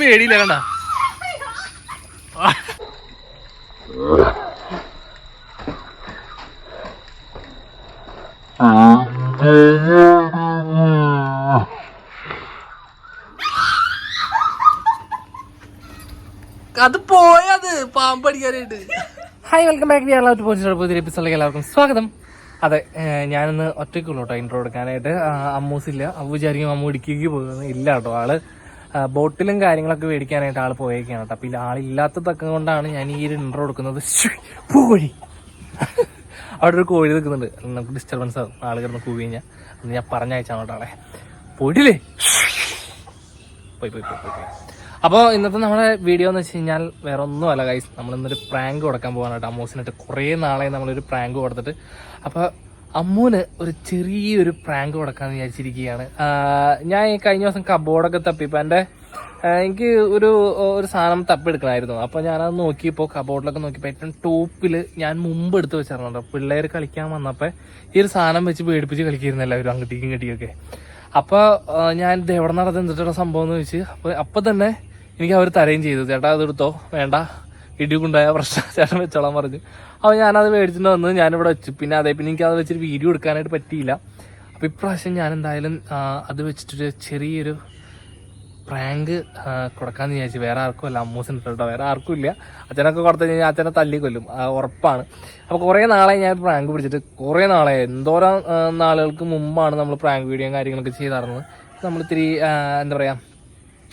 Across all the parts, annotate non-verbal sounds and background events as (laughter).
പേടിയില്ല കണ്ട? അത് പോയത് പാമ്പടിക്കാനായിട്ട് hi welcome back Kerala police പുതിയ എപ്പിസോഡിലേക്ക് എല്ലാവർക്കും സ്വാഗതം. അതെ ഞാനിന്ന് ഒറ്റയ്ക്കുള്ളൂ കേട്ടോ ഇൻട്രോ എടുക്കാനായിട്ട് അമ്മൂസില്ല. അമ്മു വിചാരിക്കും അമ്മു ഇടുക്കിക്ക് പോകുന്നത് ഇല്ല കേട്ടോ ആൾ ബോട്ടിലും കാര്യങ്ങളൊക്കെ മേടിക്കാനായിട്ട് ആൾ പോയേക്കാണ് കേട്ടോ. അപ്പൊ ഇതിൽ ആളില്ലാത്ത തക്കം കൊണ്ടാണ് ഞാൻ ഈ ഒരു ഇൻട്രോ കൊടുക്കുന്നത്. കോഴി അവിടെ ഒരു കോഴി നിൽക്കുന്നുണ്ട്. നമുക്ക് ഡിസ്റ്റർബൻസ് ആകും ആൾ കിടന്ന് കൂവി കഴിഞ്ഞാൽ ഞാൻ പറഞ്ഞയച്ചാണ് കേട്ടോ ആളെ. പോയിട്ടില്ലേ? പോയി പോയി പോയി പോയി അപ്പോൾ ഇന്നത്തെ നമ്മുടെ വീഡിയോ എന്ന് വെച്ച് കഴിഞ്ഞാൽ വേറെ ഒന്നുമല്ല നമ്മൾ ഇന്നൊരു പ്രാങ്ക് കൊടുക്കാൻ പോകാനായിട്ട് അമ്മോസിനായിട്ട് കുറേ നാളെ നമ്മളൊരു പ്രാങ്ക് കൊടുത്തിട്ട്. അപ്പോൾ അമ്മൂന് ഒരു ചെറിയൊരു പ്രാങ്ക് കൊടുക്കാന്ന് വിചാരിച്ചിരിക്കുകയാണ്. ഞാൻ ഈ കഴിഞ്ഞ ദിവസം കബോർഡൊക്കെ തപ്പിപ്പോൾ എന്റെ എനിക്ക് ഒരു ഒരു സാധനം തപ്പിയെടുക്കണമായിരുന്നു. അപ്പോൾ ഞാനത് നോക്കിയപ്പോൾ കബോർഡിലൊക്കെ നോക്കിയപ്പോൾ ഏറ്റവും ടോപ്പിൽ ഞാൻ മുമ്പ് എടുത്ത് വെച്ചിരുന്നുണ്ട് പിള്ളേർ കളിക്കാൻ വന്നപ്പോൾ ഈ ഒരു സാധനം വെച്ച് പേടിപ്പിച്ച് കളിക്കായിരുന്നു എല്ലാവരും അങ്ങോട്ടേക്കും ഇങ്ങോട്ടേക്കൊക്കെ. അപ്പോൾ ഞാൻ ഇത് എവിടെ നടന്ന് എന്തിട്ടുള്ള സംഭവം എന്ന് ചോദിച്ച് അപ്പോൾ അപ്പം തന്നെ എനിക്ക് അവർ തരയും ചെയ്തു. ചേട്ടാ അതെടുത്തോ? വേണ്ട. ഇടികൊണ്ടായ പ്രശ്നം ചേട്ടൻ വെച്ചോളാൻ പറഞ്ഞു. അപ്പോൾ ഞാനത് മേടിച്ചിട്ട് വന്ന് ഞാനിവിടെ വെച്ചു. പിന്നെ അതേ പിന്നെ എനിക്ക് അത് വെച്ചിട്ട് വീഡിയോ എടുക്കാനായിട്ട് പറ്റിയില്ല. അപ്പോൾ ഇപ്രാവശ്യം ഞാൻ എന്തായാലും അത് വെച്ചിട്ടൊരു ചെറിയൊരു പ്രാങ്ക് കൊടുക്കാന്ന് വിചാരിച്ചു. വേറെ ആർക്കും അല്ല അമ്മൂസിന് കേട്ടോ. വേറെ ആർക്കും ഇല്ല. അച്ഛനൊക്കെ കൊടുത്തു കഴിഞ്ഞാൽ അച്ഛനെ തല്ലി കൊല്ലും. ഉറപ്പാണ്. അപ്പോൾ കുറേ നാളെ ഞാൻ പ്രാങ്ക് പിടിച്ചിട്ട്. കുറേ നാളെ എന്തോരം നാളുകൾക്ക് മുമ്പാണ് നമ്മൾ പ്രാങ്ക് വീഡിയോയും കാര്യങ്ങളൊക്കെ ചെയ്തായിരുന്നത് നമ്മൾ ഇത്തിരി എന്താ പറയുക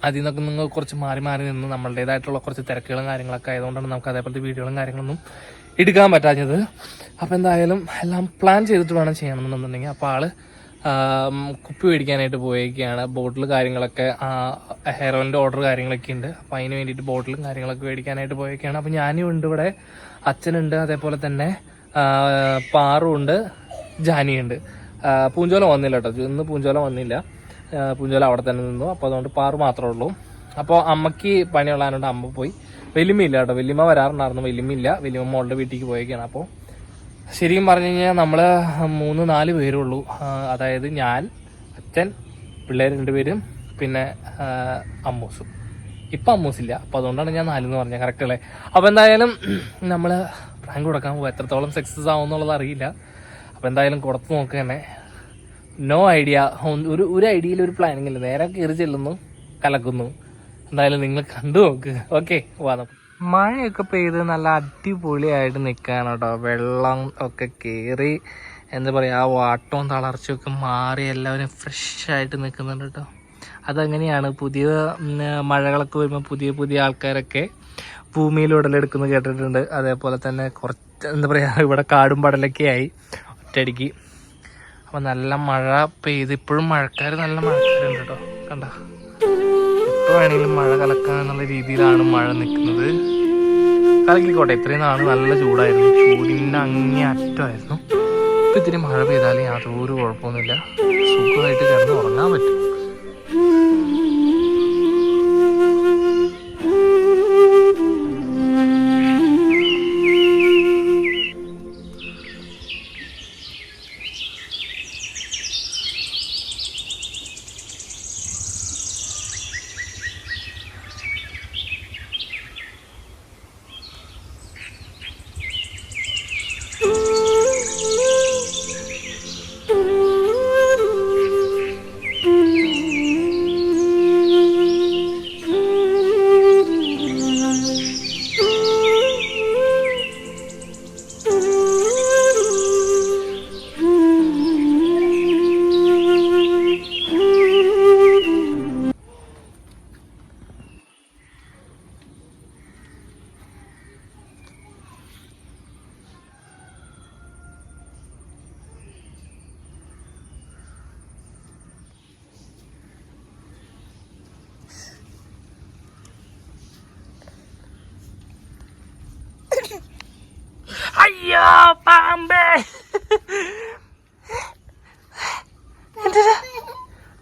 അതിൽ നിന്നൊക്കെ നിങ്ങൾ കുറച്ച് മാറി മാറി നിന്ന് നമ്മളുടേതായിട്ടുള്ള കുറച്ച് തിരക്കുകളും കാര്യങ്ങളൊക്കെ ആയതുകൊണ്ടാണ് നമുക്ക് അതേപോലത്തെ വീഡിയോകളും കാര്യങ്ങളൊന്നും എടുക്കാൻ പറ്റാഞ്ഞത്. അപ്പോൾ എന്തായാലും എല്ലാം പ്ലാൻ ചെയ്തിട്ട് വേണം ചെയ്യണമെന്നുണ്ടെങ്കിൽ. അപ്പോൾ ആൾ കുപ്പി മേടിക്കാനായിട്ട് പോയേക്കാണ്. ബോട്ടിൽ കാര്യങ്ങളൊക്കെ ഹെയറോയിന്റെ ഓർഡർ കാര്യങ്ങളൊക്കെ ഉണ്ട്. അപ്പോൾ അതിന് വേണ്ടിയിട്ട് ബോട്ടിലും കാര്യങ്ങളൊക്കെ മേടിക്കാനായിട്ട് പോയേക്കാണ്. അപ്പോൾ ഞാനും ഉണ്ട് ഇവിടെ. അച്ഛനുണ്ട് അതേപോലെ തന്നെ പാറുണ്ട് ജാനിയുണ്ട്. പൂഞ്ചോലം വന്നില്ല കേട്ടോ. ഇന്ന് പൂഞ്ചോല വന്നില്ല. പൂഞ്ചോല അവിടെ തന്നെ നിന്നു. അപ്പോൾ അതുകൊണ്ട് പാറു മാത്രമേ ഉള്ളൂ. അപ്പോൾ അമ്മയ്ക്ക് പണിയുള്ളതിനോട് അമ്മ പോയി. വലിയമ്മ ഇല്ല കേട്ടോ. വലിയമ്മ വരാറുണ്ടായിരുന്നു. വലിയമ്മ ഇല്ല. വലിയമ്മ മോളുടെ വീട്ടിലേക്ക് പോയേക്കാണ്. അപ്പോൾ ശരിക്കും പറഞ്ഞു കഴിഞ്ഞാൽ നമ്മൾ മൂന്ന് നാല് പേരേ ഉള്ളൂ. അതായത് ഞാൻ അച്ഛൻ പിള്ളേർ രണ്ടുപേരും പിന്നെ അമ്മൂസും. ഇപ്പം അമ്മൂസില്ല അപ്പോൾ അതുകൊണ്ടാണ് ഞാൻ നാലെന്ന് പറഞ്ഞത്. കറക്റ്റ് അല്ലേ? അപ്പോൾ എന്തായാലും നമ്മൾ പ്രാങ്ക് കൊടുക്കാൻ പോകും എത്രത്തോളം സക്സസ് ആവും എന്നുള്ളത് അറിയില്ല. അപ്പോൾ എന്തായാലും കൊടുത്ത് നോക്കുക തന്നെ. നോ ഐഡിയ ഒരു ഒരു ഐഡിയയിൽ ഒരു പ്ലാനിങ് ഇല്ല. നേരെ കയറി ചെല്ലുന്നു കലക്കുന്നു. എന്തായാലും നിങ്ങൾ കണ്ടു നോക്ക്. ഓക്കെ വാദം മഴയൊക്കെ പെയ്ത് നല്ല അടിപൊളിയായിട്ട് നിൽക്കുകയാണ് കേട്ടോ. വെള്ളം ഒക്കെ കയറി എന്താ പറയുക ആ വാട്ടവും തളർച്ചയൊക്കെ മാറി എല്ലാവരും ഫ്രഷ് ആയിട്ട് നിൽക്കുന്നുണ്ട് കേട്ടോ. അതങ്ങനെയാണ് പുതിയ മഴകളൊക്കെ വരുമ്പോൾ പുതിയ പുതിയ ആൾക്കാരൊക്കെ ഭൂമിയിൽ ഉടലെടുക്കുന്നു കേട്ടിട്ടുണ്ട്. അതേപോലെ തന്നെ കുറച്ച് എന്താ പറയുക ഇവിടെ കാടും പടലൊക്കെ ആയി. ഒറ്റയടിക്ക്. അപ്പോൾ നല്ല മഴ പെയ്ത് ഇപ്പോഴും മഴക്കാർ നല്ല മഴക്കാരുണ്ട് കേട്ടോ കണ്ട? എപ്പോൾ വേണമെങ്കിലും മഴ കലക്കാം എന്നുള്ള രീതിയിലാണ് മഴ നിൽക്കുന്നത് കലക്കിക്കോട്ടെ ഇത്രയും നാൾ നല്ല ചൂടായിരുന്നു. ചൂടിന്റെ അങ്ങേ അറ്റമായിരുന്നു. ഇപ്പം ഇത്തിരി മഴ പെയ്താലും യാതൊരു കുഴപ്പമൊന്നുമില്ല. സുഖമായിട്ട് കിടന്ന് ഉറങ്ങാൻ പറ്റും.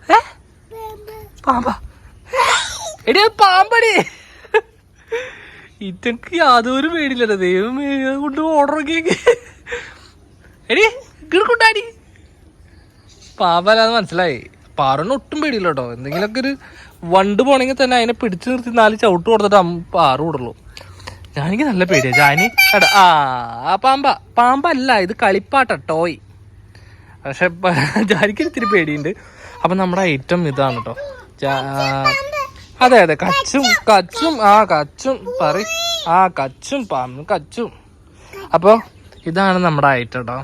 ഏ? പാമ്പാ. എടി പാമ്പടി. ഇറ്റക്ക് യാതൊരു പേടില്ലല്ലോ അത് കൊണ്ട് ഓർഡർ എടി കിടക്കുണ്ടാടി പാമ്പല്ലാന്ന് മനസ്സിലായി. പാറിന് ഒട്ടും പേടിയില്ല കേട്ടോ. എന്തെങ്കിലുമൊക്കെ ഒരു വണ്ട് പോണെങ്കിൽ തന്നെ അതിനെ പിടിച്ചു നിർത്തി നാല് ചവിട്ട് കൊടുത്തിട്ട് പാറ് വിടുള്ളൂ ജാനിക്ക് നല്ല പേടിയാ. ജാനി എടാ ആ പാമ്പ പാമ്പല്ല ഇത് കളിപ്പാട്ട ടോയ് പക്ഷെ ജാനിക്ക് ഇത്തിരി പേടിയുണ്ട്. അപ്പൊ നമ്മുടെ ഐറ്റം ഇതാണ് കേട്ടോ അതെ അതെ കച്ചും കച്ചും ആ കച്ചും പറ ആ കച്ചും പാമ്പും കച്ചും. അപ്പോൾ ഇതാണ് നമ്മുടെ ഐറ്റം കേട്ടോ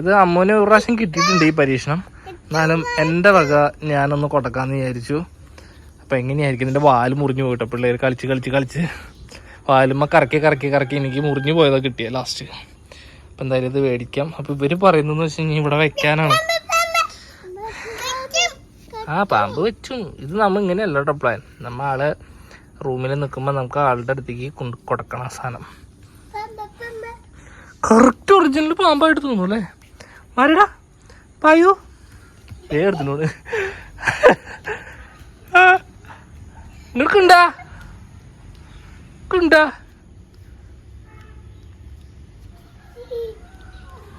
ഇത് അമ്മൂന് ഒരു പ്രാവശ്യം കിട്ടിയിട്ടുണ്ട് ഈ പരീക്ഷണം. എന്നാലും എന്റെ വക ഞാനൊന്ന് കൊടുക്കാന്ന് വിചാരിച്ചു. അപ്പം എങ്ങനെയായിരിക്കും? ഇതിന്റെ വാൽ മുറിഞ്ഞു പോയിട്ടോ പിള്ളേർ കളിച്ച് കളിച്ച് കളിച്ച്. വാലുമ്മ കറക്കി കറക്കി കറക്കി എനിക്ക് മുറിഞ്ഞു പോയതാണ് കിട്ടിയത് ലാസ്റ്റ് അപ്പം എന്തായാലും ഇത് മേടിക്കാം അപ്പം ഇവർ പറയുന്നതെന്ന് വെച്ച് കഴിഞ്ഞാൽ ഇവിടെ വെക്കാനാണ്. ആ പാമ്പ് വെച്ചു. ഇത് നമ്മൾ ഇങ്ങനെയല്ല കേട്ടോ പ്ലാൻ നമ്മൾ ആൾ റൂമിൽ നിൽക്കുമ്പോൾ നമുക്ക് ആളുടെ അടുത്തേക്ക് കൊണ്ട് കൊടുക്കണം ആ സാധനം. കറക്റ്റ് ഒറിജിനൽ പാമ്പായിട്ട് തോന്നുന്നു അല്ലേ മാറിടാ പായോ? ഏ എടുത്തിനോട് നിനക്കുണ്ടാ? കുണ്ടാ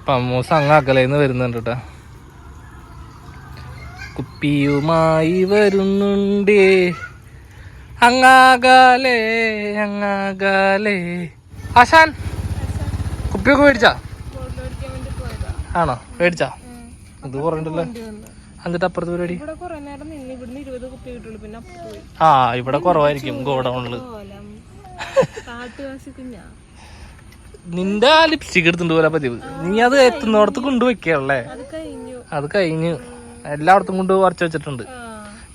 പമ്മൂസ് അകലേന്ന് വരുന്നുണ്ട് കേട്ടാ കുപ്പിയുമായി വരുന്നുണ്ടേ. അങ്ങാകാലേ അങ്ങാകാലേ. ആശാൻ കുപ്പിയൊക്കെ മേടിച്ചാ? ആണോ? മേടിച്ചാ? ഇത് പറഞ്ഞിട്ടല്ലോ എന്നിട്ട് അപ്പുറത്ത് പരിപാടി? ആ ഇവിടെ കുറവായിരിക്കും ഗോഡൗണിൽ. നിന്റെ ആ ലിപ്സ്റ്റിക് എടുത്തിട്ട് പോലെ പതിവ്. നീ അത് എത്തുന്നിടത്ത് കൊണ്ടുവയ്ക്കല്ലേ അത് കഴിഞ്ഞു. എല്ലായിടത്തും കൊണ്ട് വരച്ച് വെച്ചിട്ടുണ്ട്.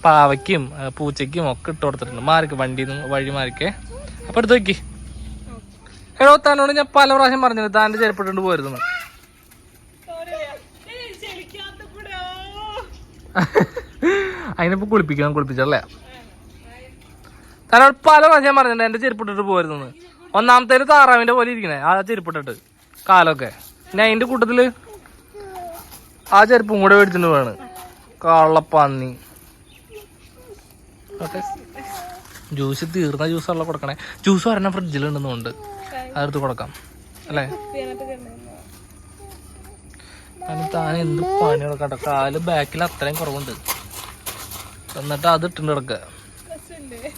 പാവയ്ക്കും പൂച്ചയ്ക്കും ഒക്കെ ഇട്ട് കൊടുത്തിട്ടുണ്ട്. മാറിക്ക് വണ്ടി വഴി മാറിക്കേ. അപ്പൊ എടുത്ത് നോക്കി. എടോ താനോട് ഞാൻ പല പ്രാവശ്യം പറഞ്ഞില്ല താന്റെ ചെരുപ്പിട്ടുണ്ട് പോയിരുന്നു (laughs) അതിനിപ്പോ കുളിപ്പിക്കണം കുളിപ്പിച്ചല്ലേ താനോട് പല പ്രാവശ്യം പറഞ്ഞിട്ടുണ്ട് എന്റെ ചെരുപ്പിട്ടിട്ട് പോരുന്നു ഒന്നാമത്തേൽ താറാവിന്റെ പോലെ ഇരിക്കണേ ആ ചെരുപ്പിട്ടിട്ട് കാലൊക്കെ. പിന്നെ അതിന്റെ കൂട്ടത്തിൽ ആ ചെരുപ്പും കൂടെ മേടിച്ചിട്ട് വേണം കള്ളപ്പന്നി ജ്യൂസ് തീർന്ന ജ്യൂസ് ഉള്ള കൊടുക്കണേ. ജ്യൂസ് പറഞ്ഞ ഫ്രിഡ്ജിലുണ്ടെന്നുണ്ട് അതെടുത്ത് കൊടുക്കാം. അല്ലേ? അതിന് താൻ എന്ത് പണി കൊടുക്കട്ടെ? കാൽ ബാക്കിൽ അത്രയും കുറവുണ്ട്. എന്നിട്ട് അത് ഇട്ടുണ്ട് കിടക്കുക രസമുണ്ട് ഏ?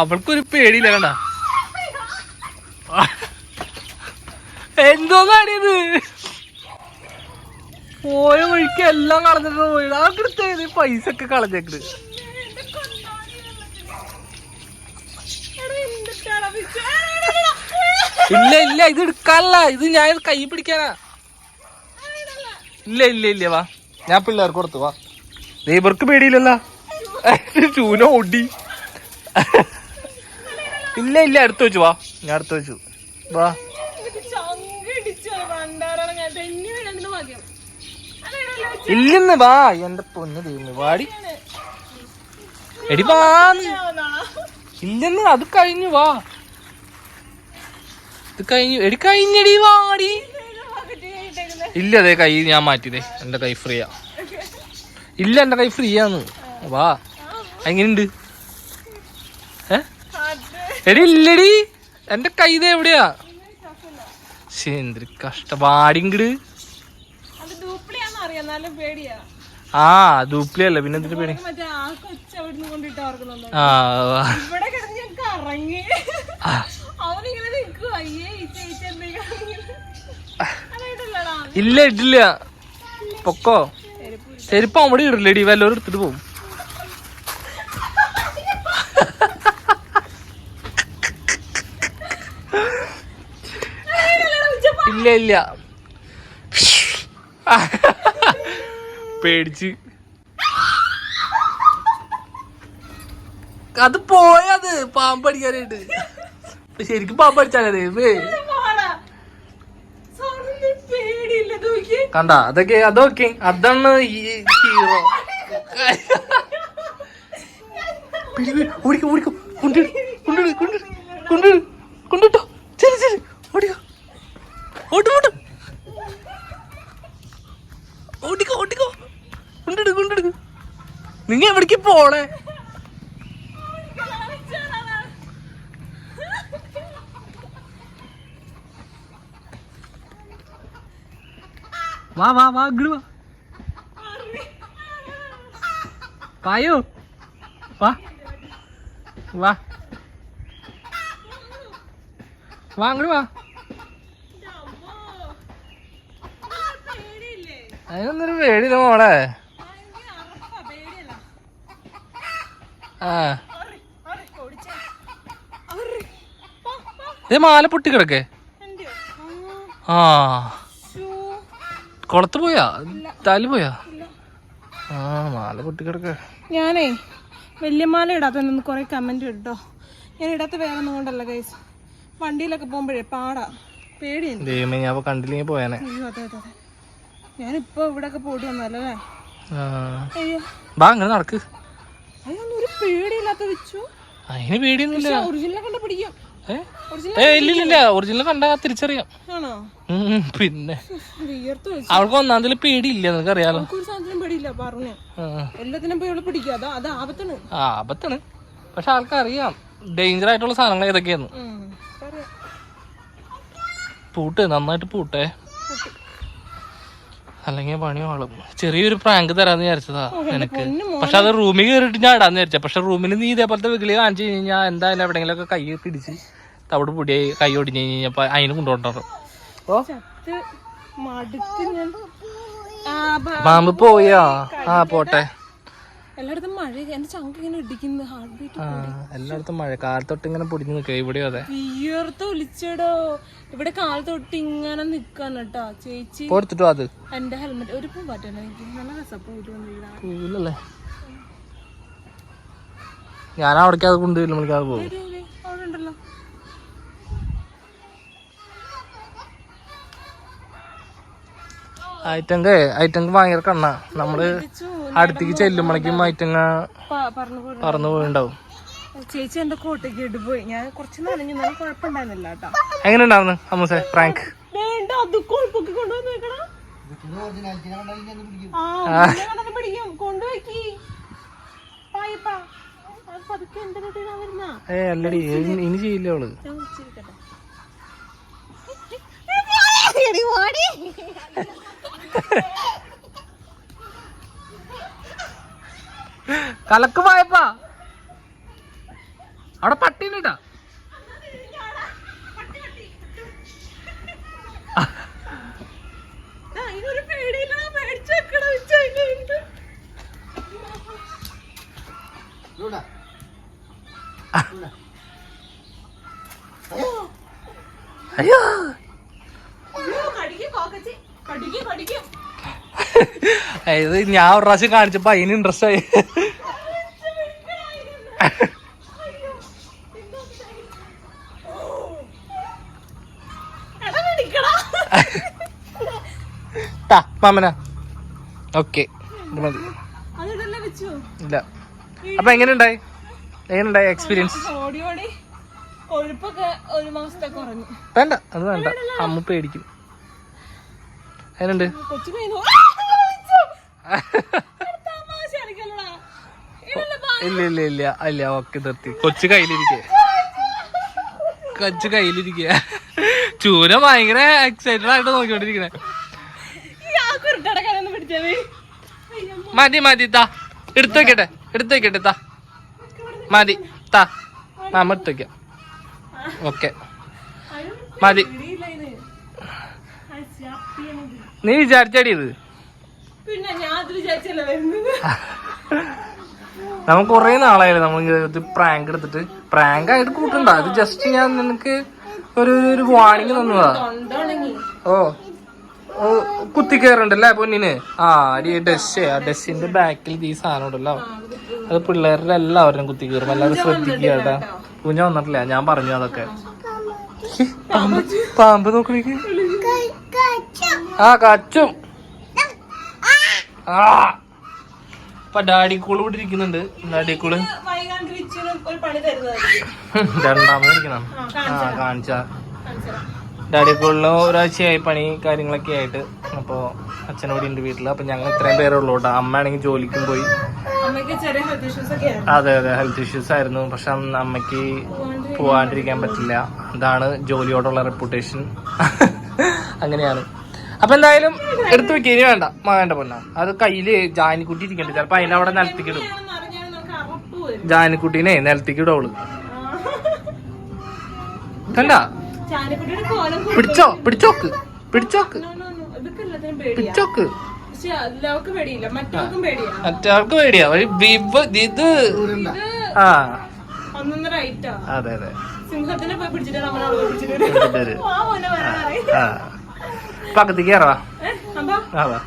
അവൾക്കൊരു പേടിയില്ല കണ്ട? എന്തോന്നാണിത്? പോയ വഴിക്ക് എല്ലാം കളഞ്ഞിട്ട് പോയത് ആ കിടത്തേത് പൈസ ഒക്കെ കളഞ്ഞേക്കണ് ഇല്ല ഇല്ല ഇത് എടുക്കാനല്ല. ഇത് ഞാൻ കൈ പിടിക്കാനാ. ഇല്ല ഇല്ല ഇല്ല വാ. ഞാൻ പിള്ളേർക്ക് കൊടുത്തു വാ. നെയ്ബർക്ക് പേടിയില്ലല്ലോ. ചൂന ഓടി ഇല്ല ഇല്ല അടുത്ത് വെച്ചു വാ. ഞാൻ അടുത്ത് വെച്ചു. വാ. ഇല്ലെന്ന് വാ. എന്റെ പൊന്ന് തീർന്നു വാടി. എടി വാ. ഇല്ലെന്ന് അത് കഴിഞ്ഞു വാ. ഇത് കഴിഞ്ഞു. എടി കഴിഞ്ഞടി വാടി. ഇല്ല അതെ കൈ ഞാൻ മാറ്റിയതേ എന്റെ കൈ ഫ്രീയാ. ഇല്ല എന്റെ കൈ ഫ്രീയാന്ന്. വാ. എങ്ങനെയുണ്ട്? എടി ഇല്ലടി. എന്റെ കൈത എവിടെയാ? ശരി എന്തൊരു കഷ്ട വാടിങ്കിട് അത് ഡ്യൂപ്ലിയാന്ന് അറിയാം. ആ ദൂപ്ലി അല്ല പിന്നെ എന്തിന്റെ പേടി? ആ ഇല്ല ഇടില്ല. പൊക്കോ. ചെരുപ്പ് അവിടെ ഇടില്ലടി. വല്ലവരും എടുത്തിട്ട് പോകും ഇല്ല ഇല്ല പേടിച്ച്. അത് പോയത് പാമ്പടിക്കാനായിട്ട്. ശരിക്കും പാമ്പടിച്ചാലേ കണ്ട അതൊക്കെ അതൊക്കെ. അതാണ് ഈ ഹീറോ. (laughs) ഓടിക്കും ഓടിക്കും. കൊണ്ടിട് കൊണ്ടിട് കൊണ്ടിട് കൊണ്ടിട് കൊണ്ടിട്ടോ ശരി ശരി ഓടിക്കോ ഓട്ടുപോട്ട് ഓട്ടിക്കോ ഓട്ടിക്കോ കൊണ്ടെടു കൊണ്ടെടു നിങ്ങൾ എവിടേക്ക് പോളേ വാ വാ വാ ഇങ്ങോട്ട് വാ. പായോ വാ. വാ. വാ അങ്ങോട്ട് വാ. അതിനൊന്നൊരു പേടിയില്ല മോളെ. ആ. ഇത് മാല പൊട്ടി കിടക്കേ? ആ. കൊളത്ത് പോയാ? തലി പോയാ. ആ മാല പൊട്ടി കിടക്കേ. ഞാനേ വലിയ മാല ഇടാത്തതിനൊന്ന് കൊറേ കമന്റ് ഇട്ടോ. ഞാൻ ഇടാത്ത വേറെ കൊണ്ടല്ല ഗൈസ് വണ്ടിയിലൊക്കെ പോകുമ്പോഴേ പാടാ. പേടിയുണ്ട്. ദൈവമേ ഞാൻ കണ്ടില്ലെങ്കിൽ പോയാനെ. അതെ അതെ അതെ. ഞാനിപ്പോ ഇവിടെ ഒക്കെ പോയിട്ട് വന്നല്ലേ അയ്യോ. അങ്ങനെ നടക്ക്. അതൊന്നും ഒരു പേടിയില്ലാത്ത വെച്ചു. അതിന് പേടിയൊന്നുമില്ല. ഒറിജിനലെ കണ്ട് പിടിക്കും ഏ? ഒറിജിനൽ ഏ ഇല്ല ഇല്ല, ഇല്ല ഒറിജിനൽ കണ്ടാ തിരിച്ചറിയാം. പിന്നെ. അവൾക്ക് ഒന്നാം ഒന്നാമതിൽ പേടിയില്ല നിനക്ക് അറിയാലോ എല്ലാത്തിനും ആപത്താണ്. പക്ഷെ ആൾക്കറിയാം ഡേഞ്ചർ ആയിട്ടുള്ള സാധനങ്ങൾ ഏതൊക്കെയാന്ന്. പൂട്ട് നന്നായിട്ട് പൂട്ടേ. അല്ലെങ്കിൽ പണിയോ ആളും ചെറിയൊരു പ്രാങ്ക് തരാന്ന് വിചാരിച്ചതാ നിനക്ക്. പക്ഷെ അത് റൂമിൽ കയറിയിട്ട് ഞാൻ ഇടാന്ന് വിചാരിച്ച. പക്ഷെ റൂമിൽ നീ ഇതേപോലത്തെ വികളി കാണിച്ചു കഴിഞ്ഞാൽ എന്തായാലും എവിടെയെങ്കിലും ഒക്കെ കൈ പിടിച്ച് തവിട് പൊടിയായി കൈ ഒടിഞ്ഞു കഴിഞ്ഞപ്പോ അതിന് കൊണ്ടുപോകണ്ടോ ഓ. ചത്ത് മടുത്ത് ഞാൻ ആ, ബ- പാമ്പ് പോയാ? ആ പോട്ടെ. എല്ലായിടത്തും മഴ എന്റെ ചങ്ക് ഇങ്ങനെ ഇടിക്കുന്നു ഹാർട്ട് ബീറ്റ് എല്ലായിടത്തും മഴ. കാലത്തൊട്ട് ഇങ്ങനെ പൊടിഞ്ഞു നിൽക്കുക ഇവിടെയോ അതെ. വിയർത്ത് ഒലിച്ചടോ ഇവിടെ കാലത്തൊട്ട് തൊട്ട് ഇങ്ങനെ നിക്കാണ് കേട്ടോ. ചേച്ചി കൊടുത്തിട്ടോ അത്? എന്റെ ഹെൽമെറ്റ് ഒരു പൂ എനിക്ക് നല്ല രസം പോയിട്ട് വന്നിരിക്കണം. ഇല്ലല്ലേ ഞാൻ അവിടേക്ക് അത് കൊണ്ടുവരില്ല വിളിക്കാതെ പോകും അവിടെ ഉണ്ടല്ലോ. ഐറ്റങ്ക് ഐറ്റങ്ക് ഭയങ്കര കണ്ണ. നമ്മൾ അടുത്തേക്ക് ചെല്ലുമ്പോഴേക്കും മാറ്റങ്ങ പറന്നു പോയിണ്ടാവും. ചേച്ചി എന്റെ കോട്ടയ്ക്ക് ഇട്ട് പോയി. ഞാൻ കുറച്ച് നനഞ്ഞു. നല്ല കുഴപ്പമുണ്ടായിരുന്നില്ല കേട്ടോ. എങ്ങനെ ഉണ്ടാവുന്നു അമ്മൂസെ പ്രാങ്ക്? വേണ്ട അത് കൊഴുപ്പൊക്കെ കൊണ്ടുവന്ന് വെക്കണം ഏ അല്ലടി ഇനി ചെയ്യില്ല അവൾ. ഞാൻ കലക്ക് പോയപ്പാ അവിടെ പട്ടിനിട്ടാ അയ്യോ. അയ്യോ, കടിക്കും കോക്കച്ചി. കടിക്ക്, കടിക്ക്. ഇത് ഞാൻ ഒരു പ്രാവശ്യം കാണിച്ചപ്പോ അതിന് ഇൻട്രസ്റ്റ് ആയി. ഓക്കെ മതി. ഇല്ല. അപ്പൊ എങ്ങനെയുണ്ടായി? എങ്ങനെയുണ്ടായി എക്സ്പീരിയൻസ് വേണ്ട അത് വേണ്ട. അമ്മ പേടിക്കും. അതിനുണ്ട് കൊച്ചു കഴിഞ്ഞു തമാശ കളിക്കല്ലടാ ഇതല്ലേ പാ- ഇല്ല ഇല്ല ഇല്ല അല്ല ഓക്കെ നിർത്തി. കൊച്ചു കയ്യിലിരിക്കെ. കൊച്ചു കയ്യിലിരിക്കുക ചൂര ഭയങ്കര എക്സൈറ്റഡ് ആയിട്ട് നോക്കിക്കൊണ്ടിരിക്കണേ. ഈ ആ പിടിച്ചേ മതി മതി താ. എടുത്തു വെക്കട്ടെ എടുത്തു വെക്കട്ടെ താ. മതി താ. നമ്മ എടുത്തു വെക്കാം. ഓക്കെ. മതി. നീ വിചാരിച്ചടി ഇത്. പിന്നെ ഞാൻ അത് വിചാരിച്ചല്ലേ വരുന്നത്? നമുക്ക് കുറേ നാളായാലും നമ്മൾ ഇത് പ്രാങ്ക് എടുത്തിട്ട്. പ്രാങ്ക് ആയിട്ട് കൂട്ടണ്ട. അത് ജസ്റ്റ് ഞാൻ നിനക്ക് ഒരു ഒരു വാണിംഗ് തന്നതാ. ഓ. കുത്തി കയറുണ്ടല്ലേ പൊന്നിന്? ആ അടി ഡസ് ആ ഡസ്സിന്റെ ബാക്കിൽ ഈ സാധനം ഉണ്ടല്ലോ. അത് പിള്ളേരുടെ എല്ലാവരും കുത്തി കയറും എല്ലാവരും ശ്രദ്ധിക്കുക കേട്ടാ. കുഞ്ഞ വന്നിട്ടില്ല. ഞാൻ പറഞ്ഞു അതൊക്കെ. പാമ്പ്. പാമ്പ് നോക്കണേക്ക് ആ കച്ചും. ആ. ഇപ്പൊ ഡാഡി കൂൾ ഇവിടെ ഇരിക്കുന്നുണ്ട്. ഡാഡിക്കൂൾ രണ്ടാമത് ഇരിക്കണം ആ, കാണിച്ചു ഡാഡിക്കൂളിൽ ഡാഡി കൂളിൽ ഒരാഴ്ചയായി പണി കാര്യങ്ങളൊക്കെ ആയിട്ട്. അപ്പോൾ അച്ഛനോട് ഉണ്ട് വീട്ടിൽ അപ്പൊ ഞങ്ങൾ ഇത്രയും പേരുള്ളൂ കേട്ടോ. അമ്മ ആണെങ്കിൽ ജോലിക്കും പോയി. അതെ അതെ. ഹെൽത്ത് ഇഷ്യൂസ് ആയിരുന്നു. പക്ഷെ അന്ന് അമ്മയ്ക്ക് പോവാണ്ടിരിക്കാൻ പറ്റില്ല. അതാണ് ജോലിയോടുള്ള റെപ്യൂട്ടേഷൻ (laughs) അങ്ങനെയാണ്. അപ്പൊ എന്തായാലും എടുത്തു വെക്കുക ഇനി വേണ്ട. മകന്റെ പൊന്ന. അത് കയ്യിൽ ജാനിക്കുട്ടി ഇരിക്കണ്ട. ചിലപ്പോ അതിന്റെ അവിടെ നിലത്തിക്കിടും. ജാനിക്കുട്ടീനെ നിലത്തേക്ക് ഇടും അവൾ. കണ്ട പിടിച്ചോ പിടിച്ചോക്ക്. പിടിച്ചോക്ക്. പിടിച്ചോക്ക്. മറ്റവർക്കും പേടിയാ. ഇത് ആ. അതെ അതെ. സിംഹത്തിനെ പോയി പിടിച്ചിട്ട് നമ്മളെ പിടിച്ചിട്ട് ആ. പക്കത്തേക്ക് കയറാ ഏ അമ്പാ ആ വാ